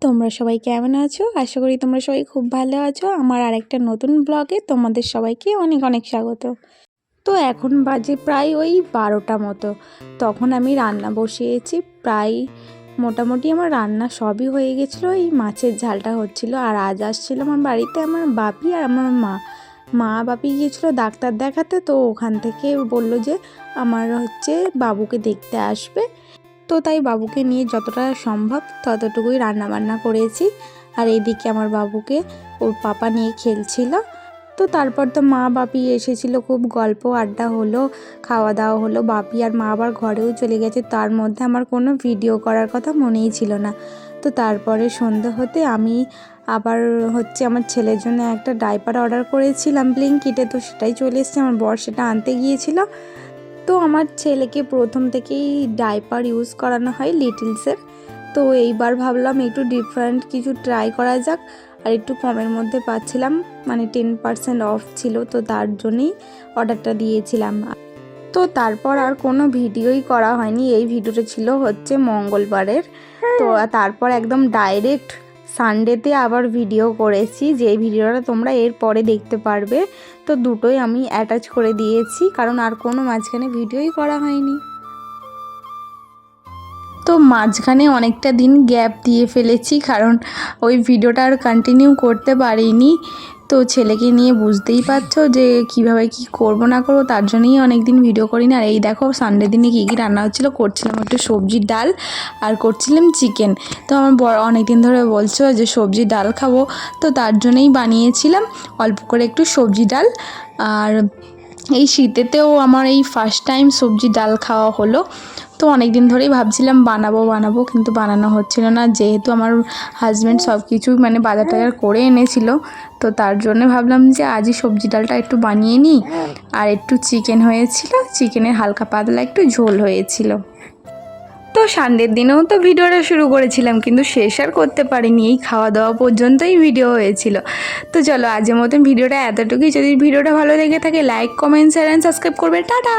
তোমরা সবাই কেমন আছো? আশা করি তোমরা সবাই খুব ভালো আছো। আমার আরেকটা নতুন ব্লগে তোমাদের সবাইকে অনেক অনেক স্বাগত। তো এখন বাজে প্রায় ওই বারোটা মতো। তখন আমি রান্না বসিয়েছি। প্রায় মোটামুটি আমার রান্না সবই হয়ে গেছিল। এই মাছের ঝালটা হচ্ছিল। আর আজ আসছিল আমার বাড়িতে আমার বাপি আর আমার মা। মা বাপি গিয়েছিল ডাক্তার দেখাতে। তো ওখান থেকে বলল যে, আমার হচ্ছে বাবুকে দেখতে আসবে। তো তাই বাবুকে নিয়ে যতটা সম্ভব ততটুকুই রান্না বান্না করেছি। আর এদিকে আমার বাবুকে ওর পাপা নিয়ে খেলছিল। তো তারপর তো মা বাপি এসেছিল, খুব গল্প আড্ডা হলো, খাওয়া দাওয়া হলো। বাপি আর মা আবার ঘরেও চলে গেছে। তার মধ্যে আমার কোনো ভিডিও করার কথা মনেই ছিল না। তো তারপরে সন্ধে হতে আমি আবার হচ্ছে আমার ছেলের জন্য একটা ডাইপার অর্ডার করেছিলাম ব্লিঙ্কিটে। তো সেটাই চলে এসছে। আমার বর সেটা আনতে গিয়েছিল। তো আমার ছেলেকে প্রথম থেকেই ডাইপার ইউজ করানো হয় লিটিলসের। তো এইবার ভাবলাম একটু ডিফারেন্ট কিছু ট্রাই করা যাক। আর একটু কমের মধ্যে পাচ্ছিলাম মানে টেন পার্সেন্ট অফ ছিল তো তার জন্যই অর্ডারটা দিয়েছিলাম। তো তারপর আর কোনো ভিডিওই করা হয়নি। এই ভিডিওটা ছিল হচ্ছে মঙ্গলবারের। তো তারপর একদম ডাইরেক্ট সানডেতে আবার ভিডিও করেছি, যে ভিডিওটা তোমরা এর পরে দেখতে পারবে। তো দুটোই আমি অ্যাটাচ করে দিয়েছি, কারণ আর কোনো মাঝখানে ভিডিওই করা হয়নি। মাঝখানে অনেকটা দিন গ্যাপ দিয়ে ফেলেছি, কারণ ওই ভিডিওটা আর কন্টিনিউ করতে পারিনি। তো ছেলেকে নিয়ে বুঝতেই পারছ যে কীভাবে কি করব না করব, তার জন্যই অনেক দিন ভিডিও করি না আর এই দেখো সানডে দিনে কী কী রান্না হচ্ছিল, করছিলাম একটু সবজির ডাল আর করছিলাম চিকেন তো আমার বড় অনেক দিন ধরে বলছো যে সবজি ডাল খাব, তো তার জন্যই বানিয়েছিলাম। অল্প করে একটু সবজি ডাল আর এই শীতেতেও আমার এই ফার্স্ট টাইম সবজি ডাল খাওয়া হলো। তো অনেক দিন ধরেই ভাবছিলাম বানাবো বানাবো, কিন্তু বানানো হচ্ছিল না। যেহেতু আমার হাজব্যান্ড সব কিছু মানে বাজার টাজার করে এনেছিল, তো তার জন্য ভাবলাম যে আজই সবজি ডালটা একটু বানিয়ে নিই। আর একটু চিকেন হয়েছিল চিকেনের হালকা পাতলা একটু ঝোল হয়েছিল। তো সানডের দিনেও তো ভিডিওটা শুরু করেছিলাম, কিন্তু শেষ আর করতে পারিনি। এই খাওয়া দাওয়া পর্যন্তই ভিডিও হয়েছিল। তো চলো, আজের মতন ভিডিওটা এতটুকুই। যদি ভিডিওটা ভালো লেগে থাকে like comment share and subscribe করবে। টাটা!